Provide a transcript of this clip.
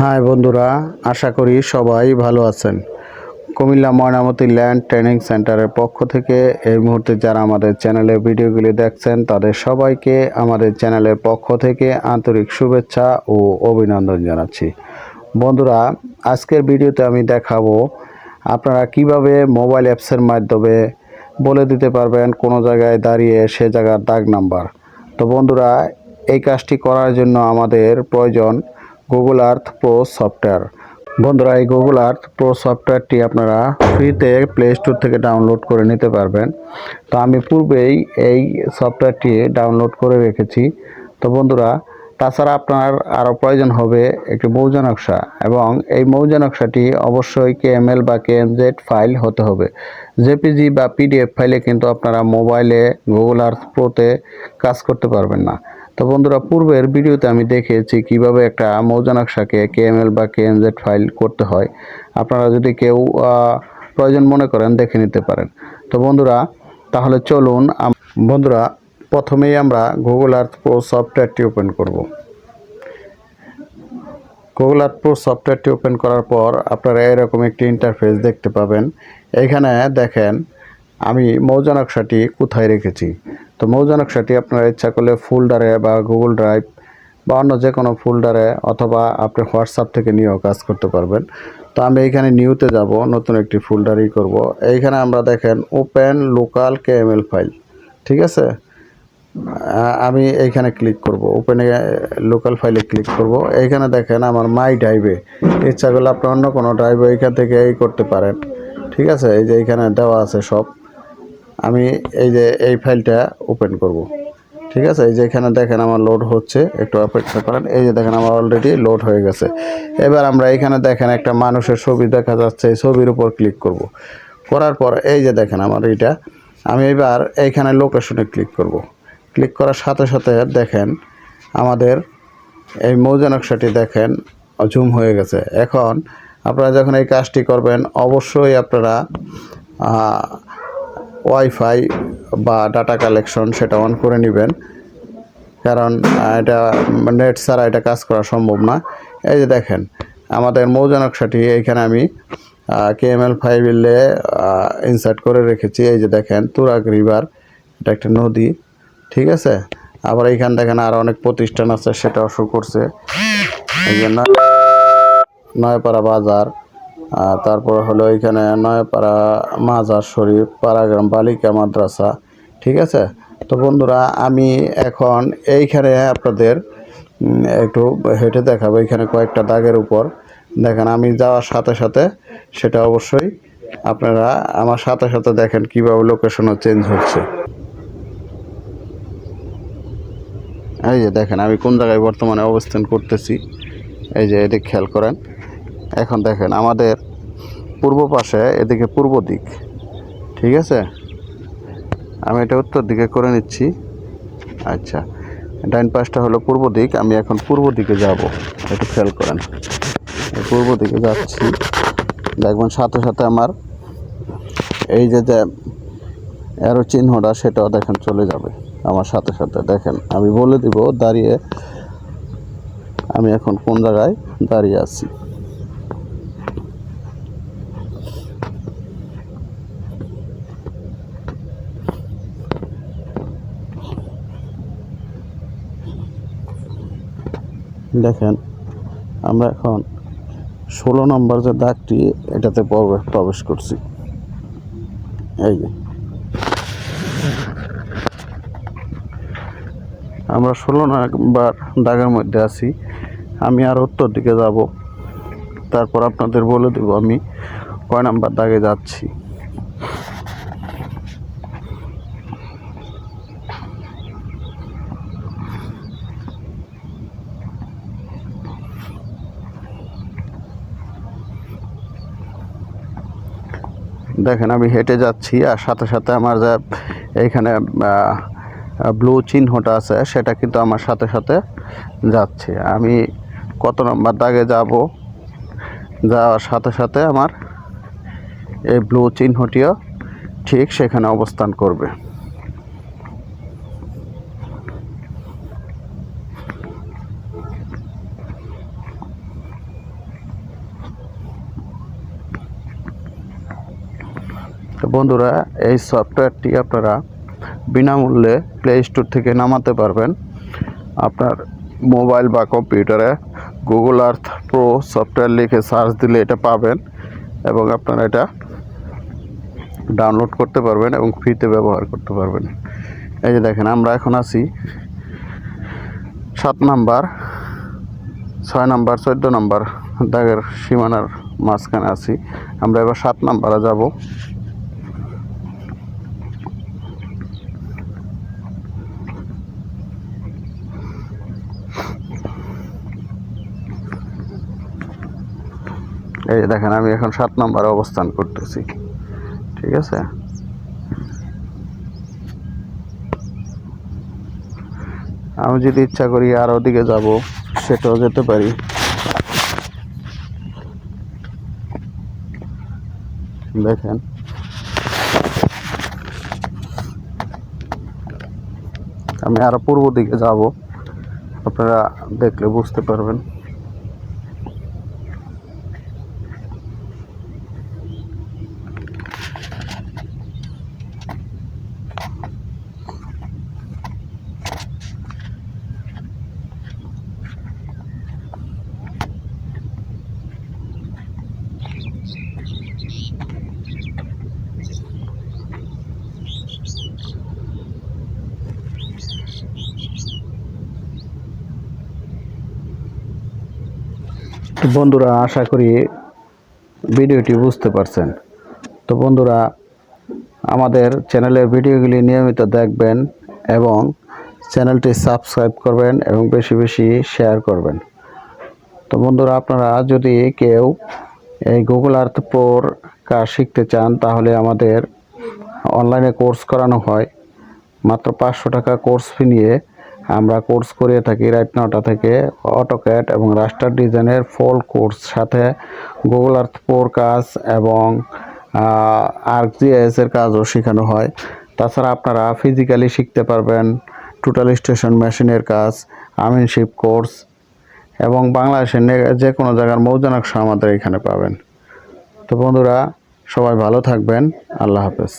High বন্ধুরা, আশা করি সবাই ভালো আছেন। কুমিল্লা ময়নামতি ল্যান্ড ট্রেনিং সেন্টারের পক্ষ থেকে এই মুহূর্তে যারা আমাদের চ্যানেলে ভিডিওগুলি দেখছেন, তাদের সবাইকে আমাদের চ্যানেলের পক্ষ থেকে আন্তরিক শুভেচ্ছা ও অভিনন্দন জানাচ্ছি। বন্ধুরা, আজকের ভিডিওতে আমি দেখাবো আপনারা কীভাবে মোবাইল অ্যাপসের মাধ্যমে বলে দিতে পারবেন কোনো জায়গায় দাঁড়িয়ে সে জায়গার দাগ নাম্বার। তো বন্ধুরা, এই কাজটি করার জন্য আমাদের প্রয়োজন গুগল আর্থ প্রো সফটওয়্যার বন্ধুরা, এই গুগল আর্থ প্রো সফটওয়্যারটি আপনারা ফ্রিতে প্লে স্টোর থেকে ডাউনলোড করে নিতে পারবেন। তো আমি পূর্বেই এই সফটওয়্যারটি ডাউনলোড করে রেখেছি। তো বন্ধুরা, তাছাড়া আপনার আরও প্রয়োজন হবে একটি মৌজা নকশা এবং এই মৌজা নকশাটি অবশ্যই কেএমএল বা কেএমজেড ফাইল হতে হবে। জেপিজি বা পিডিএফ ফাইলে কিন্তু আপনারা মোবাইলে গুগল আর্থ প্রোতে কাজ করতে পারবেন না। তো বন্ধুরা, পূর্বের ভিডিওতে আমি দেখিয়েছি কীভাবে একটা মৌজা নকশাকে কেএমএল বা কেএমজেড ফাইল করতে হয়। আপনারা যদি কেউ প্রয়োজন মনে করেন, দেখে নিতে পারেন। তো বন্ধুরা, তাহলে চলুন বন্ধুরা, প্রথমেই আমরা গুগল আর্থ প্রো সফটওয়্যারটি ওপেন করব। গুগল আর্থ প্রো সফটওয়্যারটি ওপেন করার পর আপনারা এরকম একটি ইন্টারফেস দেখতে পাবেন। এখানে দেখেন আমি মৌজা নকশাটি কোথায় রেখেছি? তো মৌজা নকশাটি আপনারা ইচ্ছা করলে ফোল্ডারে বা গুগল ড্রাইভ বা অন্য যে কোনো ফোল্ডারে অথবা আপনি হোয়াটসঅ্যাপ থেকে নিয়েও কাজ করতে পারবেন। তো আমি এখানে নিউতে যাব, নতুন একটি ফোল্ডারই করব। এইখানে আমরা দেখেন ওপেন লোকাল কেএমএল ফাইল, ঠিক আছে? আমি এইখানে ক্লিক করব, ওপেনে লোকাল ফাইলে ক্লিক করব। এইখানে দেখেন আমার মাই ড্রাইভে, ইচ্ছা করলে আপনি অন্য কোনো ড্রাইভে এইখান থেকে এই করতে পারেন, ঠিক আছে? এই যে এইখানে দেওয়া আছে সব। আমি এই যে এই ফাইলটা ওপেন করব। ঠিক আছে? এই যে এখানে দেখেন আমার লোড হচ্ছে। একটু অপেক্ষা করেন এই যে দেখেন আমার অলরেডি লোড হয়ে গেছে। এবার আমরা এখানে দেখেন একটা মানুষের ছবি দেখা যাচ্ছে। এই ছবির উপর ক্লিক করব। করার পর এই যে দেখেন আমার এইটা আমি এবার এইখানে লোকেশনে ক্লিক করব। ক্লিক করার সাথে সাথে দেখেন আমাদের এই মৌজা নকশাটি দেখেন জুম হয়ে গেছে। এখন আপনারা যখন এই কাজটি করবেন, অবশ্যই আপনারা ওয়াইফাই বা ডাটা কালেকশন সেটা অন করে নেবেন। কারণ এটা নেট ছাড়া এটা কাজ করা সম্ভব না। এই যে দেখেন, আমাদের মৌজা নকশাটি এইখানে আমি কে এম কেএমএল ফাইলে ইনসার্ট করে রেখেছি। এই যে দেখেন, তুরাগ রিভার এটা একটা নদী, ঠিক আছে? আবার এইখানে দেখেন আর অনেক প্রতিষ্ঠান আছে, সেটাও শো করছে। এই যে নয়পাড়া বাজার তারপর হলো এখানে নয়পাড়া মাজার শরীফ, পাড়াগ্রাম বালিকা মাদ্রাসা, ঠিক আছে? তো বন্ধুরা, আমি এখন এইখানে আপনাদের একটু হেঁটে দেখাবো এখানে কয়েকটা দাগের উপর। দেখেন, আমি যাওয়ার সাথে সাথে সেটা অবশ্যই আপনারা আমার সাথে সাথে দেখেন কীভাবে লোকেশনও চেঞ্জ হচ্ছে। এই যে দেখেন, আমি কোন জায়গায় বর্তমানে অবস্থান করতেছি। এই যে এদিক খেয়াল করেন। এখন দেখেন আমাদের পূর্ব পাশে, এদিকে পূর্ব দিক, ঠিক আছে? আমি এটা উত্তর দিকে করে নিচ্ছি। আচ্ছা ডাইন পাশটা হলো পূর্ব দিক, আমি এখন পূর্ব দিকে যাব। একটু খেয়াল করেন। পূর্ব দিকে যাচ্ছি। দেখবেন সাথে সাথে আমার এই যে যে অ্যারো চিহ্নটা, সেটাও দেখেন চলে যাবে আমার সাথে সাথে। দেখেন, আমি বলে দিব দাঁড়িয়ে আমি এখন কোন জায়গায় দাঁড়িয়ে আছি। দেখেন, আমরা এখন ষোলো নম্বর যে দাগটি, এটাতে প্রবে- প্রবেশ করছি। এই যে। আমরা ষোলো নম্বর দাগের মধ্যে আছি। আমি আর উত্তর দিকে যাব। তারপর আপনাদের বলে দেব আমি কয় নাম্বার দাগে যাচ্ছি। দেখেন, আমি হেঁটে যাচ্ছি আর সাথে সাথে আমার যে এইখানে ব্লু চিহ্নটা আছে, সেটা কিন্তু আমার সাথে সাথে যাচ্ছে। আমি কত নম্বর দাগে যাব? যাওয়ার সাথে সাথে আমার এই ব্লু চিহ্নটিও ঠিক সেখানে অবস্থান করবে। তো বন্ধুরা, এই সফটওয়্যারটি আপনারা বিনামূল্যে প্লে স্টোর থেকে নামাতে পারবেন। আপনার মোবাইল বা কম্পিউটারে গুগল আর্থ প্রো সফটওয়্যার লিখে সার্চ দিলে এটা পাবেন এবং আপনারা এটা ডাউনলোড করতে পারবেন এবং ফ্রিতে ব্যবহার করতে পারবেন। এই যে দেখেন, আমরা এখন আছি সাত নাম্বার, ছয় নাম্বার, চোদ্দ নাম্বার দাগের সীমানার মাঝখানে আছি। আমরা এবার সাত নাম্বারে যাব। এই দেখেন, আমি এখন সাত নম্বরে অবস্থান করতেছি। ঠিক আছে? আমি যদি ইচ্ছা করি আর ওদিকে যাব, সেটাও যেতে পারি। দেখেন। আমি আরও পূর্ব দিকে যাব। আপনারা দেখলে বুঝতে পারবেন। বন্ধুরা, আশা করি ভিডিওটি বুঝতে পারছেন। তো বন্ধুরা, আমাদের চ্যানেলের ভিডিওগুলি নিয়মিত দেখবেন এবং চ্যানেলটি সাবস্ক্রাইব করবেন এবং বেশি বেশি শেয়ার করবেন। তো বন্ধুরা, আপনারা যদি কেউ এই গুগল আর্থ প্রোর কাজ শিখতে চান, তাহলে আমাদের অনলাইনে কোর্স করানো হয়। মাত্র পাঁচশো টাকা কোর্স ফি নিয়ে আমরা কোর্স করিয়ে থাকি রাত নটা থেকে অটোক্যাট এবং রাস্টার ডিজাইনের ফুল কোর্স সাথে গুগল আর্থ প্রোর কাজ এবং আর্কজিএস এর কাজও শেখানো হয়। তাছাড়া আপনারা ফিজিক্যালি শিখতে পারবেন টোটাল স্টেশন মেশিনের কাজ আমিনশিপ কোর্স এবং বাংলাদেশের যে কোনো জায়গার মৌজা নকশা আমাদের এখানে পাবেন। তো বন্ধুরা, সবাই ভালো থাকবেন। আল্লাহ হাফেজ।